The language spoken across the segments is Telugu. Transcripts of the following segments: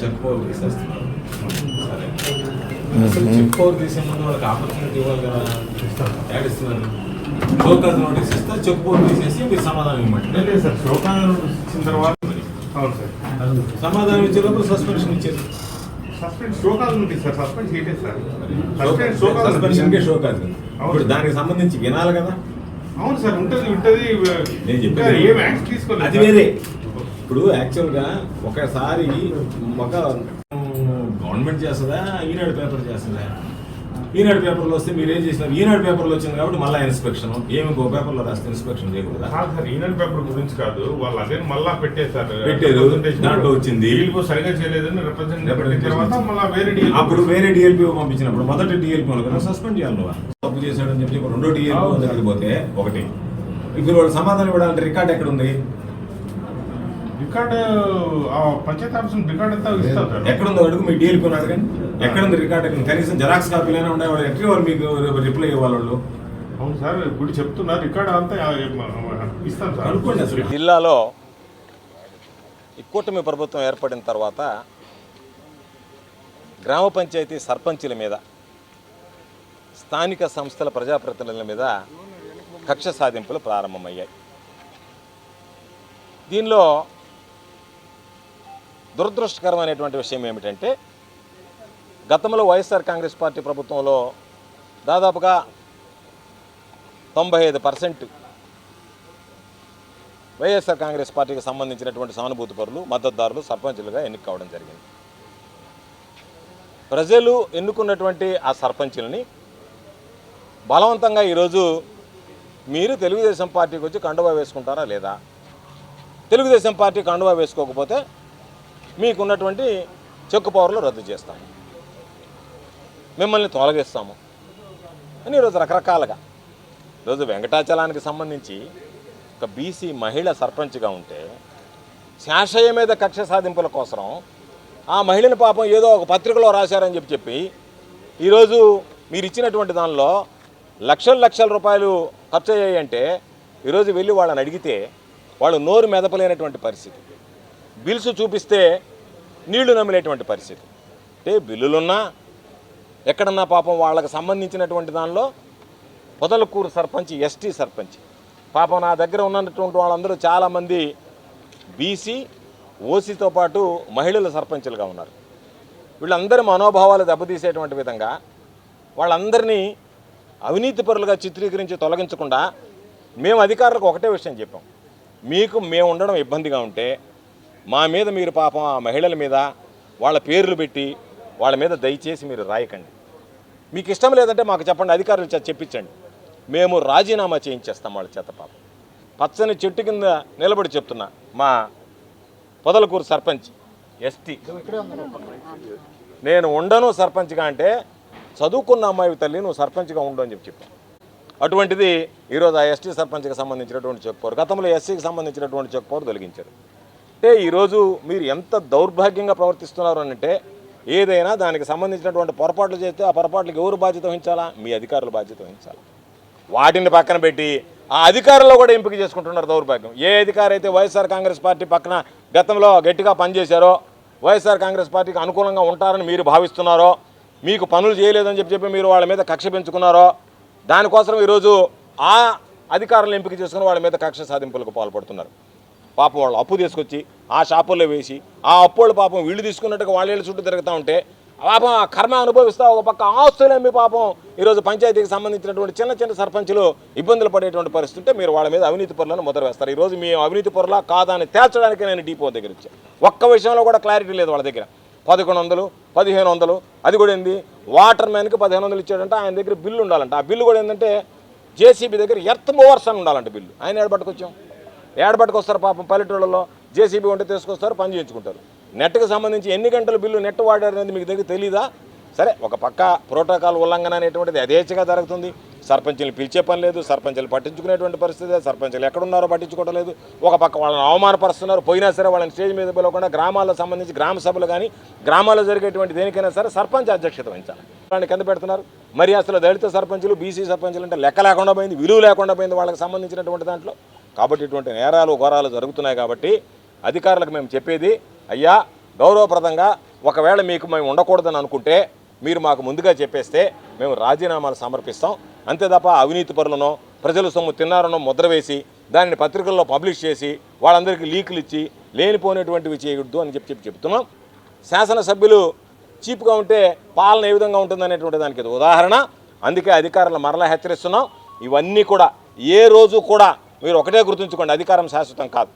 చెక్ పవర్ తీసేస్తున్నారు సరే అసలు చెక్ పవర్ తీసే ముందు వాళ్ళకి ఆపర్చునిటీ ఇవ్వాలి కదా. యాడ్ ఇస్తున్నారు. షోకాజ్ నోటీస్ ఇస్తే చెక్ పవర్ తీసేసి మీరు సమాధానం ఇవ్వమంటే లేదు సార్. శోకాలు ఇచ్చిన తర్వాత అవును సార్. సమాధానం ఇచ్చేటప్పుడు సస్పెన్షన్ ఇచ్చారు సస్పెండ్ శోకాలు ఉంటుంది సార్. సస్పెండ్ చేయలేదు సార్. సస్పెండ్ శోకాలు సస్పెన్షన్ కే షోకాజ్ ఇప్పుడు దానికి సంబంధించి వినాలి కదా. అవును సార్ ఉంటుంది ఉంటుంది. నేను ఇంకా చెప్పేది ఏం యాక్ట్ తీసుకోలేదు అది. వేరే. ఇప్పుడు యాక్చువల్గా ఒకసారి ఒక గవర్నమెంట్ చేస్తుందా? ఈనాడు పేపర్ చేస్తుందా? ఈనాడు పేపర్లో వస్తే మీరు ఏం చేసినారు? ఈనాడు పేపర్లో వచ్చింది కాబట్టి మళ్ళీ ఇన్స్పెక్షన్ ఏమి ఇంకో పేపర్లో రాస్తే ఇన్స్పెక్షన్ చేయకూడదా? కాదు సార్ ఈనాడు పేపర్ గురించి కాదు వాళ్ళు అదే మళ్ళా పెట్టేశారు. పెట్టారు. దాంట్లో వచ్చింది. వీళ్ళు సరిగా చేయలేదని రిప్రజెంట్ తర్వాత మళ్ళీ వేరే అప్పుడు వేరే డిఎల్పీ పంపించినప్పుడు మొదటి డిఎల్పీ కదా సస్పెండ్ చేయాలి తప్పు చేశాడని చెప్పి రెండో డిఎల్పీ అవును. దగ్గరికి పోతే ఒకటి. ఇప్పుడు వాళ్ళు సమాధానం ఇవ్వడానికి రికార్డ్ ఎక్కడ ఉంది? రికార్డ్ ఆ పంచాయతీ ఆఫీస్ రికార్డ్ అంతా ఇస్తారు? సార్ ఎక్కడ ఉందో అడుగు మీ డిఎల్పీ అడగండి ఎక్కడ ఉంది రికార్డ్? కనీసం జెరాక్స్ కాపీలైనా ఉన్నాయి? వాళ్ళు వాళ్ళు మీకు రిప్లై ఇవ్వాలి వాళ్ళు. అవును సార్ ఇప్పుడు చెప్తున్నా రికార్డ్ అంతా ఇస్తాను సార్. కనుక్కోండి అసలు. జిల్లాలో ఈ కూటమి ప్రభుత్వం ఏర్పడిన తర్వాత గ్రామ పంచాయతీ సర్పంచుల మీద స్థానిక సంస్థల ప్రజాప్రతినిధుల మీద కక్ష సాధింపులు ప్రారంభమయ్యాయి. దీనిలో దురదృష్టకరమైనటువంటి విషయం ఏమిటంటే గతంలో వైఎస్ఆర్ కాంగ్రెస్ పార్టీ ప్రభుత్వంలో దాదాపుగా తొంభై ఐదు పర్సెంట్ వైఎస్ఆర్ కాంగ్రెస్ పార్టీకి సంబంధించినటువంటి సానుభూతి పరులు మద్దతుదారులు సర్పంచులుగా ఎన్నిక కావడం జరిగింది. ప్రజలు ఎన్నుకున్నటువంటి ఆ సర్పంచులని బలవంతంగా ఈరోజు మీరు తెలుగుదేశం పార్టీకి వచ్చి కండువా వేసుకుంటారా లేదా? తెలుగుదేశం పార్టీ కండువా వేసుకోకపోతే మీకున్నటువంటి చెక్కు పవర్లు రద్దు చేస్తాము. మిమ్మల్ని తొలగిస్తాము. అని ఈరోజు రకరకాలుగా ఈరోజు వెంకటాచలానికి సంబంధించి ఒక బీసీ మహిళ సర్పంచ్గా ఉంటే శాశయ మీద కక్ష సాధింపుల కోసం ఆ మహిళని పాపం ఏదో ఒక పత్రికలో రాశారని చెప్పి చెప్పి ఈరోజు మీరు ఇచ్చినటువంటి దానిలో లక్షల లక్షల రూపాయలు ఖర్చు అయ్యాయి అంటే ఈరోజు వెళ్ళి వాళ్ళని అడిగితే వాళ్ళు నోరు మెదపలేనటువంటి పరిస్థితి. బిల్స్ చూపిస్తే నీళ్ళు నమిలేటువంటి పరిస్థితి. అంటే బిల్లులున్నా ఎక్కడన్నా పాపం వాళ్ళకి సంబంధించినటువంటి దానిలో పొదలకూరు సర్పంచ్ ఎస్టీ సర్పంచ్. పాపం నా దగ్గర ఉన్నటువంటి వాళ్ళందరూ చాలామంది బీసీ ఓసీతో పాటు మహిళల సర్పంచులుగా ఉన్నారు. వీళ్ళందరి మనోభావాలు దెబ్బతీసేటువంటి విధంగా వాళ్ళందరినీ అవినీతి పరులుగా చిత్రీకరించి తొలగించకుండా మేము అధికారులకు ఒకటే విషయం చెప్పాం. మీకు మేము ఉండడం ఇబ్బందిగా ఉంటే మా మీద మీరు పాపం ఆ మహిళల మీద వాళ్ళ పేర్లు పెట్టి వాళ్ళ మీద దయచేసి మీరు రాయకండి. మీకు ఇష్టం లేదంటే మాకు చెప్పండి అధికారులు చెప్పించండి. మేము రాజీనామా చేయించేస్తాం వాళ్ళ చేత పాపం. పచ్చని చెట్టు కింద నిలబడి చెప్తున్నా మా పొదలకూరు సర్పంచ్ ఎస్టీ. నేను ఉండను సర్పంచ్గా అంటే చదువుకున్న అమ్మాయి తల్లి నువ్వు సర్పంచ్గా ఉండు అని చెప్పి చెప్పాను అటువంటిది ఈరోజు ఆ ఎస్టీ సర్పంచ్కి సంబంధించినటువంటి చెక్ గతంలో ఎస్సీకి సంబంధించినటువంటి చెక్ తొలగించారు. అంటే ఈరోజు మీరు ఎంత దౌర్భాగ్యంగా ప్రవర్తిస్తున్నారు అంటే ఏదైనా దానికి సంబంధించినటువంటి పొరపాట్లు చేస్తే ఆ పొరపాట్లకు ఎవరు బాధ్యత వహించాలా? మీ అధికారులు బాధ్యత వహించాలా. వాటిని పక్కన పెట్టి ఆ అధికారుల్లో కూడా ఎంపిక చేసుకుంటున్నారు దౌర్భాగ్యం. ఏ అధికారి అయితే వైఎస్ఆర్ కాంగ్రెస్ పార్టీ పక్కన గతంలో గట్టిగా పనిచేశారో వైఎస్ఆర్ కాంగ్రెస్ పార్టీకి అనుకూలంగా ఉంటారని మీరు భావిస్తున్నారో మీకు పనులు చేయలేదని చెప్పి చెప్పి మీరు వాళ్ళ మీద కక్ష పెంచుకున్నారో దానికోసం ఈరోజు ఆ అధికారులను ఎంపిక చేసుకుని వాళ్ళ మీద కక్ష సాధింపులకు పాల్పడుతున్నారు. పాపం వాళ్ళు అప్పు తీసుకొచ్చి ఆ షాపుల్లో వేసి ఆ అప్పుల పాపం వీళ్ళు తీసుకున్నట్టుగా వాళ్ళ వీళ్ళ చుట్టూ తిరుగుతూ ఉంటే పాపం ఆ కర్మ అనుభవిస్తా ఒక పక్క ఆస్తులు అమ్మి పాపం ఈరోజు పంచాయతీకి సంబంధించినటువంటి చిన్న చిన్న సర్పంచులు ఇబ్బందులు పడేటువంటి పరిస్థితి ఉంటే మీరు వాళ్ళ మీద అవినీతి పరులను మొదలు వేస్తారు ఈరోజు మీ అవినీతి పరుల కాదా అని తేల్చడానికి నేను డిపో దగ్గర వచ్చాను ఒక్క విషయంలో కూడా క్లారిటీ లేదు వాళ్ళ దగ్గర. పదకొండు వందలు పదిహేను వందలు అది కూడా ఏంది? వాటర్ మ్యాన్కి పదిహేను వందలు ఇచ్చాడంటే ఆయన దగ్గర బిల్లు ఉండాలంట. ఆ బిల్లు కూడా ఏంటంటే జేసీబీ దగ్గర ఎర్త్ మూవర్స్ అని ఉండాలంట బిల్లు. ఆయన ఏడబట్టుకొచ్చాం ఏడబట్టుకొస్తారు పాపం పల్లెటూళ్ళలో జేసీబీ ఉంటే తీసుకొస్తారు పని చేయించుకుంటారు. నెట్కి సంబంధించి ఎన్ని గంటల బిల్లు నెట్ వాడారనేది మీకు దగ్గర తెలీదా? సరే ఒక పక్క ప్రోటోకాల్ ఉల్లంఘన అనేటువంటిది యథేచ్ఛగా జరుగుతుంది. సర్పంచులు పిలిచే పని లేదు సర్పంచులు పట్టించుకునేటువంటి పరిస్థితి సర్పంచులు ఎక్కడున్నారో పట్టించుకోవడం లేదు. ఒక పక్క వాళ్ళని అవమానపరుస్తున్నారు పోయినా సరే వాళ్ళని స్టేజ్ మీద పిలవకుండా గ్రామాలకు సంబంధించి గ్రామ సభలు కానీ గ్రామాల్లో జరిగేటువంటి దేనికైనా సరే సర్పంచ్ అధ్యక్షత వహించాలి. వాళ్ళని కింద పెడుతున్నారు. మరి అసలు దళిత సర్పంచులు బీసీ సర్పంచులు అంటే లెక్క లేకుండా పోయింది విలువ లేకుండా పోయింది వాళ్ళకి సంబంధించినటువంటి దాంట్లో. కాబట్టి ఇటువంటి నేరాలు ఘోరాలు జరుగుతున్నాయి కాబట్టి అధికారులకు మేము చెప్పేది అయ్యా గౌరవప్రదంగా ఒకవేళ మీకు మేము ఉండకూడదని అనుకుంటే మీరు మాకు ముందుగా చెప్పేస్తే మేము రాజీనామాలు సమర్పిస్తాం. అంతే తప్ప అవినీతి పరులను ప్రజల సొమ్ము తిన్నారనో ముద్ర వేసి దానిని పత్రికల్లో పబ్లిష్ చేసి వాళ్ళందరికీ లీకులు ఇచ్చి లేనిపోయినటువంటివి చేయకూడదు అని చెప్పి చెప్పి చెప్తున్నాం. శాసనసభ్యులు చీప్గా ఉంటే పాలన ఏ విధంగా ఉంటుందనేటువంటి దానికి ఉదాహరణ. అందుకే అధికారులను మరలా హెచ్చరిస్తున్నాం. ఇవన్నీ కూడా ఏ రోజు కూడా మీరు ఒకటే గుర్తుంచుకోండి అధికారం శాశ్వతం కాదు.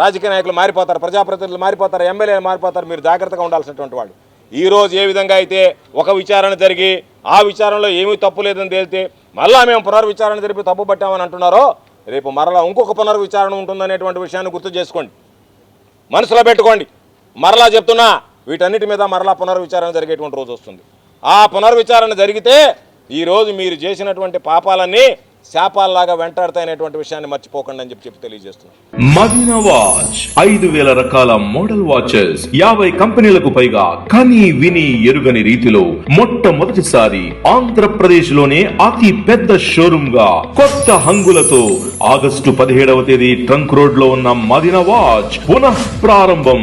రాజకీయ నాయకులు మారిపోతారు ప్రజాప్రతినిధులు మారిపోతారు ఎమ్మెల్యేలు మారిపోతారు మీరు జాగ్రత్తగా ఉండాల్సినటువంటి వాళ్ళు. ఈరోజు ఏ విధంగా అయితే ఒక విచారణ జరిగి ఆ విచారణలో ఏమీ తప్పు లేదని తేలితే మళ్ళా మేము పునర్విచారణ జరిపి తప్పు పట్టామని అంటున్నారో రేపు మరలా ఇంకొక పునర్విచారణ ఉంటుందనేటువంటి విషయాన్ని గుర్తు చేసుకోండి. మనసులో పెట్టుకోండి. మరలా చెప్తున్నా వీటన్నిటి మీద మరలా పునర్విచారణ జరిగేటువంటి రోజు వస్తుంది. ఆ పునర్విచారణ జరిగితే ఈరోజు మీరు చేసినటువంటి పాపాలన్నీ శాపాల్లాగా వెంటాడతాయనేటువంటి విషయాన్ని మర్చిపోకండి అని చెప్పి చెప్పి తెలియజేస్తున్నాను మదీనా వాచ్ ఐదు వేల రకాల మోడల్ వాచెస్ యాభై కంపెనీలకు పైగా కని విని ఎరుగని రీతిలో మొట్టమొదటిసారి ఆంధ్రప్రదేశ్లోనే అతి పెద్ద షోరూమ్గా కొత్త హంగులతో ఆగస్టు పదిహేడవ తేదీ ట్రంక్ రోడ్లో ఉన్న మదీనా వాచ్ పునః ప్రారంభం